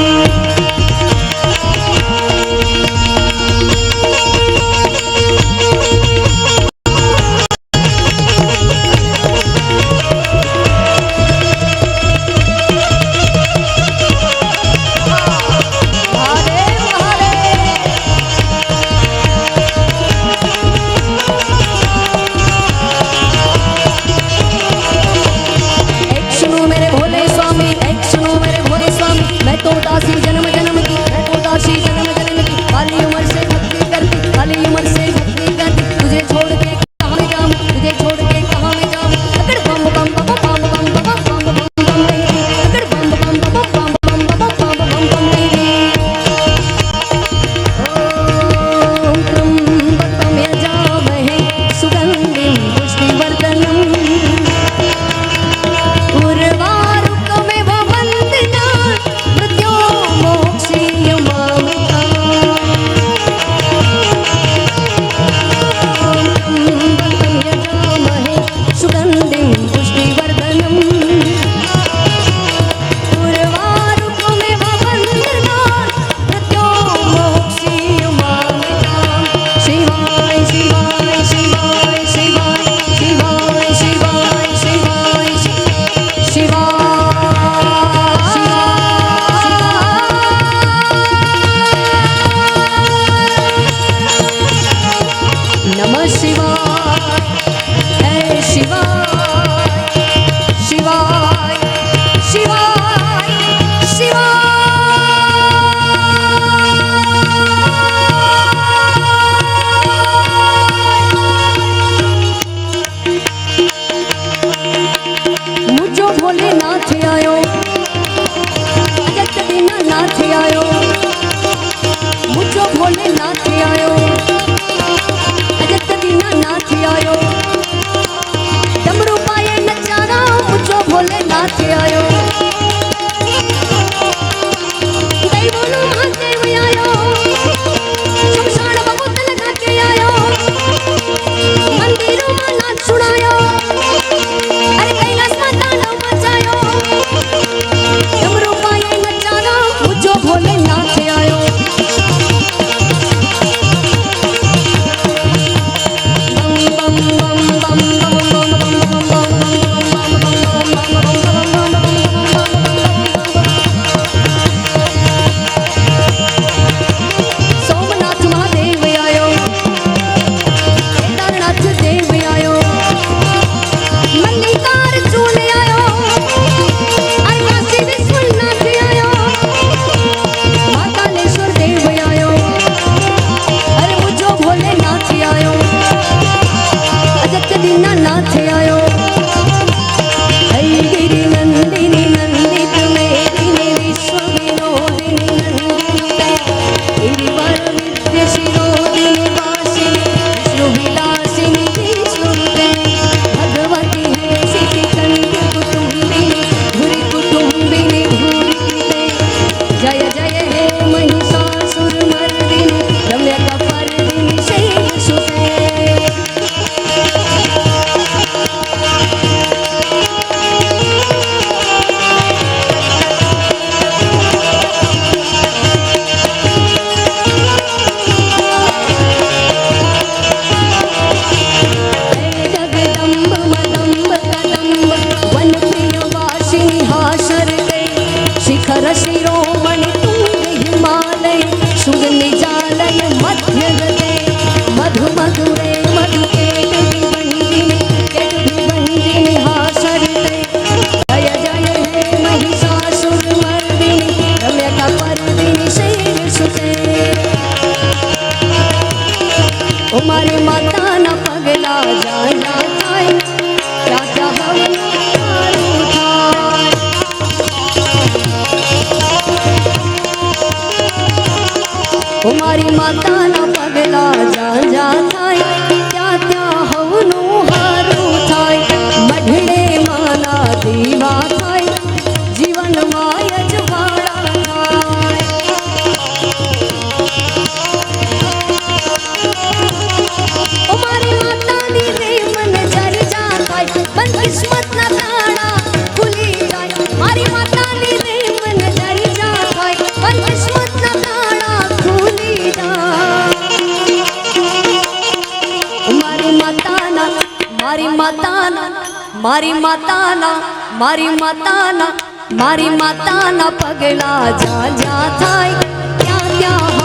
Música I see. तुम्हारी माता ना पगला जा માતાના મારી માતાના મારી માતાના મારી માતાના પગલા જા જા થાય. ક્યાં ક્યાં